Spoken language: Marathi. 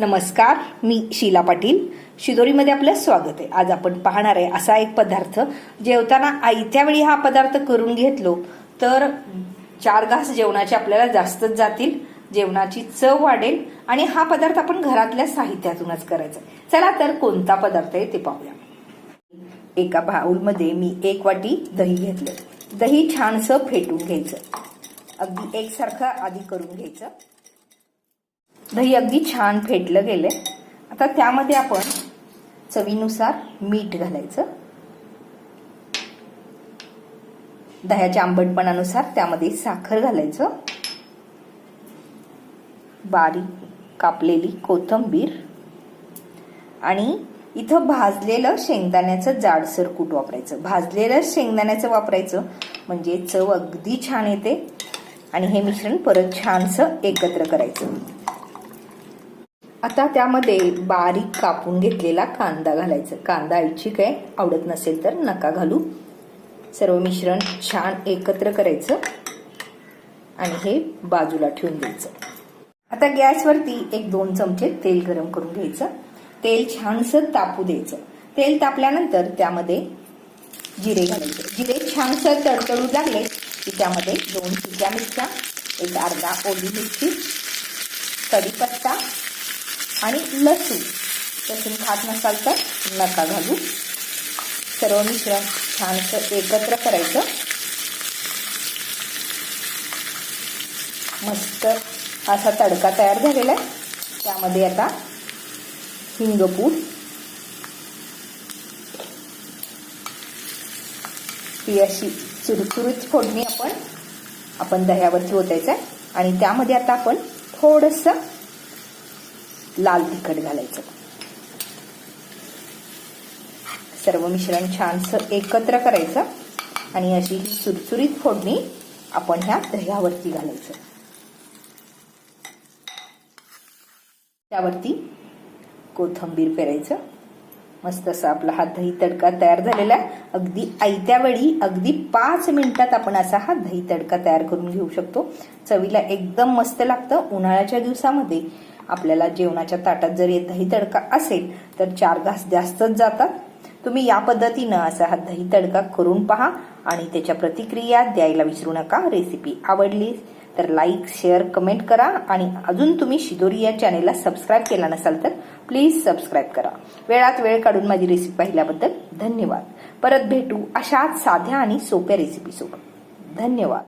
नमस्कार मी शीला पाटील. शिदोरीमध्ये आपलं स्वागत आहे. आज आपण पाहणार आहे असा एक पदार्थ. जेवताना आयत्या वेळी हा पदार्थ करून घेतलो तर चार घास जेवणाचे आपल्याला जास्तच जातील. जेवणाची चव वाढेल आणि हा पदार्थ आपण घरातल्या साहित्यातूनच करायचा आहे. चला तर कोणता पदार्थ आहे ते पाहूया. एका बाऊलमध्ये मी एक वाटी दही घेतलं. दही छानसं फेटून घ्यायचं. अगदी एकसारखं आधी करून घ्यायचं. दही अगदी छान फेटलं गेलंय. आता त्यामध्ये आपण चवीनुसार मीठ घालायचं. दह्याच्या आंबटपणानुसार त्यामध्ये साखर घालायचं. बारीक कापलेली कोथंबीर. आणि इथं भाजलेलं शेंगदाण्याचं जाडसर कूट वापरायचं. भाजलेलं शेंगदाण्याचं वापरायचं म्हणजे चव अगदी छान येते. आणि हे मिश्रण परत छानसं एकत्र करायचं. आता त्यामध्ये बारीक कापून घेतलेला कांदा घालायचा. कांदा ऐच्छिक आहे. आवडत नसेल तर नका घालू. सर्व मिश्रण छान एकत्र करायचं. आणि हे बाजूला ठेवून द्यायचं. आता गॅसवरती एक दोन चमचे तेल गरम करून घ्यायचं. तेल छानसं तापू द्यायचं. तेल तापल्यानंतर त्यामध्ये जिरे घालायचे. जिरे छानसं तडतडू लागले की त्यामध्ये दोन सुक्या मिरच्या एक अर्धा ओली मिरची कढीपत्ता आणि लसूण. लसूण खात नसाल तर नका घालू. सर्व मिश्रण छानसं एकत्र करायचं. मस्त असा तडका तयार झालेला आहे. त्यामध्ये आता हिंगपूड ही अशी चुरचुरीत फोडणी आपण आपण दह्यावरती ओतायचं आहे. आणि त्यामध्ये आता आपण थोडंसं लाल तिखट घालायचं. सर्व मिश्रण छानसं एकत्र करायचं आणि अशी ही सुरसुरीत फोडणी आपण ह्या दह्यावरती घालायचं. त्यावरती कोथंबीर पेरायचं. मस्त असा आपला हा दही तडका तयार झालेला आहे. अगदी आयत्या वेळी अगदी पाच मिनिटात आपण असा हा दही तडका तयार करून घेऊ शकतो. चवीला एकदम मस्त लागतं. उन्हाळ्याच्या दिवसामध्ये आपल्याला जेवणाच्या ताटात जर दही तडका असेल तर चार घास जास्तच जातात. तुम्ही या पद्धतीनं असा हा दही तडका करून पहा आणि त्याच्या प्रतिक्रिया द्यायला विसरू नका. रेसिपी आवडली तर लाईक शेअर कमेंट करा आणि अजून तुम्ही शिदोरी या चॅनेलला सबस्क्राईब केला नसाल तर प्लीज सबस्क्राईब करा. वेळात वेळ काढून माझी रेसिपी पाहिल्याबद्दल धन्यवाद. परत भेटू अशाच साध्या आणि सोप्या रेसिपीसोबत धन्यवाद.